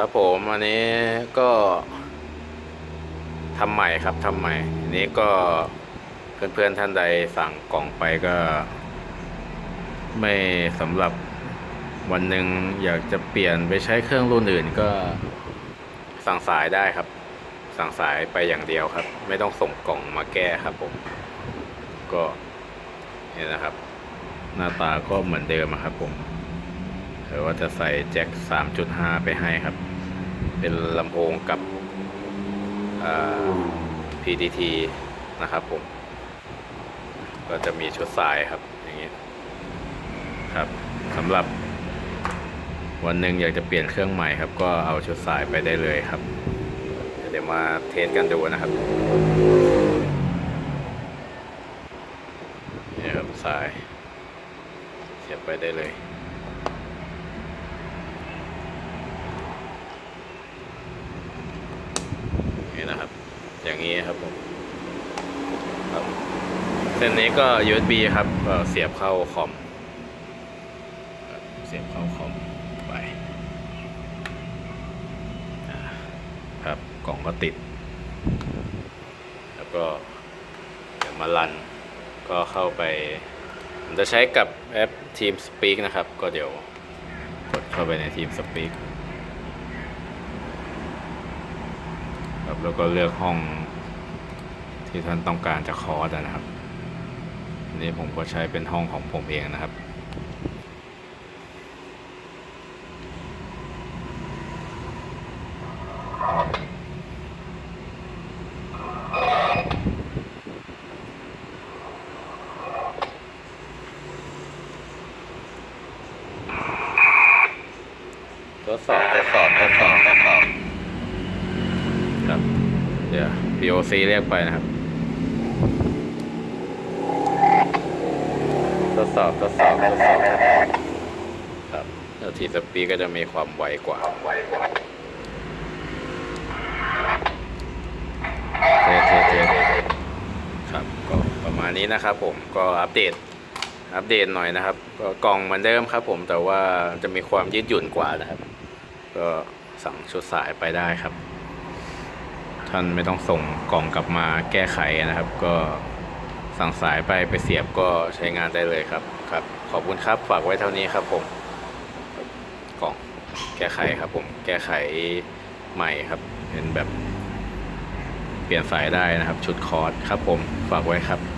ครับผมอันนี้ก็ทำใหม่ครับทำใหม่อันนี้ก็เพื่อนๆท่านใดสั่งกล่องไปก็ ไม่สำหรับวันหนึ่งอยากจะเปลี่ยนไปใช้เครื่องรุ่นอื่นก็สั่งสายได้ครับ สั่งสายไปอย่างเดียวครับ ไม่ต้องส่งกล่องมาแก้ครับผมก็เนี่ยนะครับ หน้าตาก็เหมือนเดิมครับผม แต่ว่าจะใส่แจ็ค 3.5 ไปให้ครับ เป็นลำโพงกับ PDT นะครับผม ก็จะมีชุดสายครับ อย่างนี้ครับสำหรับวันหนึ่งอยากจะเปลี่ยนเครื่องใหม่ครับ ก็เอาชุดสายไปได้เลยครับ เดี๋ยวมาเทสกันดูนะครับนี่ครับสายเสียบไปได้เลย นี่นะครับ อย่างนี้ครับผมครับเส้นนี้ก็ USB ครับเสียบเข้าคอมเสียบเข้าคอมไปครับกล่องก็ติด แล้วก็เดี๋ยวมาลันก็เข้าไปผมจะใช้กับแอป Team Speak นะครับ ก็เดี๋ยวกดเข้าไปใน Team Speak ครับ แล้วก็เลือกห้องที่ท่านต้องการจะคอร์สนะครับอันนี้ผมก็ใช้เป็นห้องของผมเองนะครับทดสอบทดสอบทดสอบทดสอบ ครับ เดี๋ยว POC เรียกไปนะครับ ทดสอบทดสอบทดสอบครับแล้วทีสปีก็จะมีความไวกว่าเทเทเทครับก็ประมาณนี้นะครับผมก็อัปเดตอัปเดตหน่อยนะครับ ก็กล่องเหมือนเดิมครับผมแต่ว่าจะมีความยืดหยุ่นกว่านะครับ ก็สั่งชุดสายไปได้ครับ ท่านไม่ต้องส่งกล่องกลับมาแก้ไขนะครับ ก็สั่งสายไปไปเสียบก็ใช้งานได้เลยครับครับ ขอบคุณครับฝากไว้เท่านี้ครับผมกล่องแก้ไขครับผมแก้ไขใหม่ครับเป็นแบบ เปลี่ยนสายได้นะครับ ชุดคอร์สครับผมฝากไว้ครับ